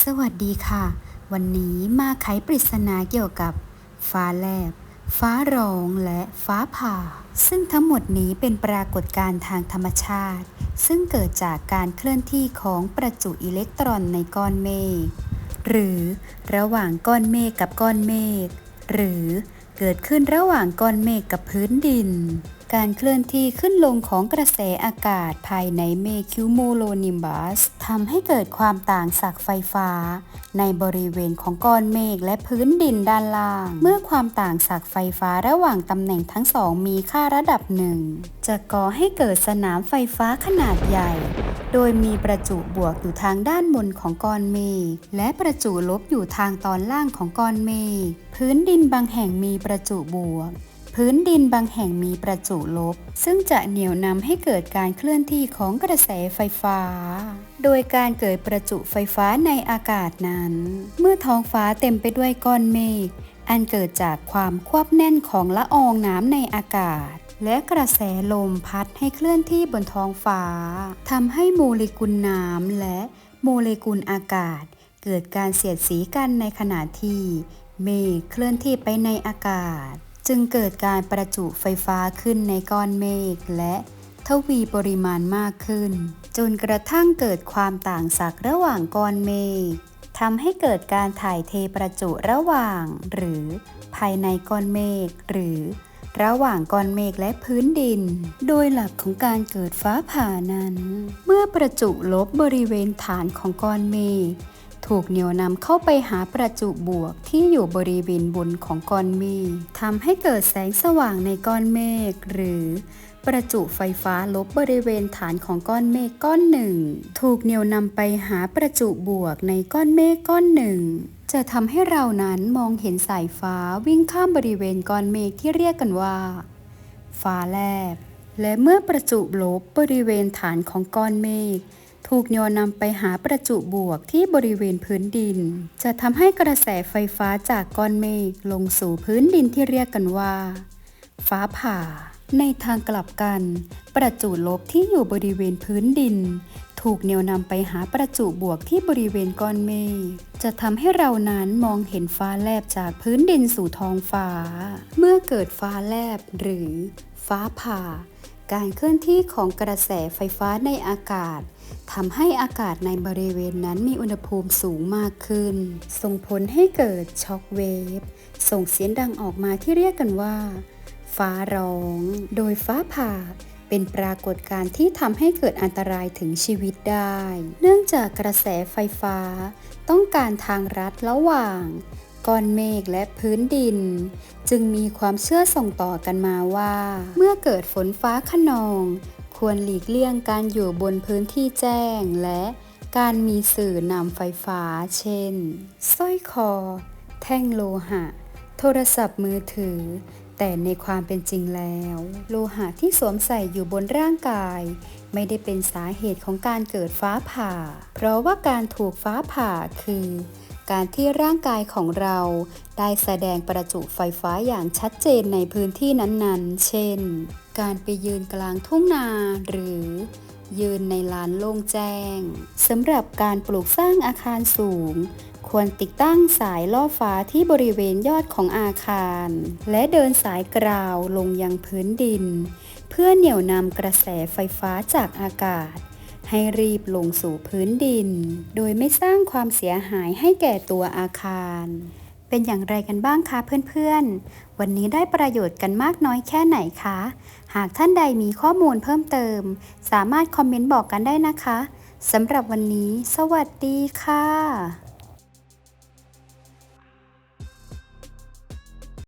สวัสดีค่ะ วันนี้มาไขปริศนาเกี่ยวกับฟ้าแลบ ฟ้าร้องและฟ้าผ่า ซึ่งทั้งหมดนี้เป็นปรากฏการณ์ทางธรรมชาติ ซึ่งเกิดจากการเคลื่อนที่ของประจุอิเล็กตรอนในก้อนเมฆหรือระหว่างก้อนเมฆกับก้อนเมฆหรือเกิดขึ้นระหว่างก้อนเมฆกับพื้นดิน การเคลื่อนที่ขึ้นลงของกระแสอากาศภายในเมฆคิวโมโลนิมบัสทำให้เกิดความต่างศักย์ไฟฟ้า ในบริเวณของก้อนเมฆและพื้นดินด้านล่าง เมื่อความต่างศักย์ไฟฟ้าระหว่างตำแหน่งทั้งสองมีค่าระดับหนึ่งจะก่อให้เกิดสนามไฟฟ้าขนาดใหญ่ โดยมีประจุบวกอยู่ทางด้านบนของก้อนเมฆและประจุลบอยู่ทางตอนล่างของก้อนเมฆพื้นดินบางแห่งมีประจุบวก พื้นดินบางแห่งมีประจุลบ ซึ่งจะเหนี่ยวนำให้เกิดการเคลื่อนที่ของกระแสไฟฟ้า โดยการเกิดประจุไฟฟ้าในอากาศนั้น เมื่อท้องฟ้าเต็มไปด้วยก้อนเมฆอันเกิดจากความควบแน่นของละอองน้ำในอากาศ และกระแสลมพัดให้เคลื่อนที่บนท้องฟ้าทำให้โมเลกุลน้ำและโมเลกุลอากาศ เกิดการเสียดสีกันในขณะที่เมฆเคลื่อนที่ไปในอากาศ จึงเกิดการประจุไฟฟ้าขึ้นในก้อนเมฆและทวีปริมาณมากขึ้น จนกระทั่งเกิดความต่างศักย์ระหว่างก้อนเมฆทำให้เกิดการถ่ายเทประจุระหว่าง หรือภายในก้อนเมฆหรือระหว่างก้อนเมฆและพื้นดิน โดยหลักของการเกิดฟ้าผ่านั้น เมื่อประจุลบบริเวณฐานของก้อนเมฆ ถูกเหนี่ยวนำเข้าไปหาประจุบวกที่อยู่บริเวณบนของก้อนเมฆทำให้เกิดแสงสว่างในก้อนเมฆหรือประจุไฟฟ้าลบบริเวณฐานของก้อนเมฆก้อนหนึ่ง ถูกเหนี่ยวนำไปหาประจุบวกในก้อนเมฆก้อนหนึ่ง จะทำให้เรานั้นมองเห็นสายฟ้าวิ่งข้ามบริเวณก้อนเมฆที่เรียกกันว่า ฟ้าแลบและเมื่อประจุลบบริเวณฐานของก้อนเมฆ ถูกโยนนำไปหาประจุบวกที่บริเวณพื้นดิน จะทำให้กระแสไฟฟ้าจากก้อนเมฆลงสู่พื้นดินที่เรียกกันว่า ฟ้าผ่า ในทางกลับกัน ประจุลบที่อยู่บริเวณพื้นดิน ถูกเนี่ยวนำไปหาประจุบวกที่บริเวณก้อนเมฆจะทำให้เรานั้นมองเห็นฟ้าแลบจากพื้นดินสู่ท้องฟ้า เมื่อเกิดฟ้าแลบหรือ ฟ้าผ่า การเคลื่อนที่ของกระแสไฟฟ้าในอากาศทำให้อากาศในบริเวณนั้นมีอุณหภูมิสูงมากขึ้น ส่งผลให้เกิดช็อคเวฟส่งเสียงดังออกมาที่เรียกกันว่า ฟ้าร้อง โดยฟ้าผ่าเป็นปรากฏการณ์ที่ทำให้เกิดอันตรายถึงชีวิตได้ เนื่องจากกระแสไฟฟ้า ต้องการทางรัดระหว่างก้อนเมฆและพื้นดิน จึงมีความเชื่อส่งต่อกันมาว่า เมื่อเกิดฝนฟ้าขนอง ควรหลีกเลี่ยงการอยู่บนพื้นที่แจ้ง และการมีสื่อนำไฟฟ้า เช่นสร้อยคอ แท่งโลหะ โทรศัพท์มือถือ แต่ในความเป็นจริงแล้ว โลหะที่สวมใส่อยู่บนร่างกาย ไม่ได้เป็นสาเหตุของการเกิดฟ้าผ่า เพราะว่าการถูกฟ้าผ่าคือ การที่ร่างกายของเราได้แสดงประจุไฟฟ้าอย่างชัดเจนในพื้นที่นั้นๆ เช่น การไปยืนกลางทุ่งนาหรือยืนในลานโล่งแจ้งสำหรับการปลูกสร้างอาคารสูง ควรติดตั้งสายล่อฟ้าที่บริเวณยอดของอาคาร และเดินสายกราวลงยังพื้นดิน เพื่อเหนี่ยวนำกระแสไฟฟ้าจากอากาศ ให้รีบลงสู่พื้นดิน โดยไม่สร้างความเสียหายให้แก่ตัวอาคาร เป็นอย่างไรกันบ้างคะเพื่อนๆ วันนี้ได้ประโยชน์กันมากน้อยแค่ไหนคะ หากท่านใดมีข้อมูลเพิ่มเติม สามารถคอมเมนต์บอกกันได้นะคะสำหรับวันนี้ สวัสดีค่ะ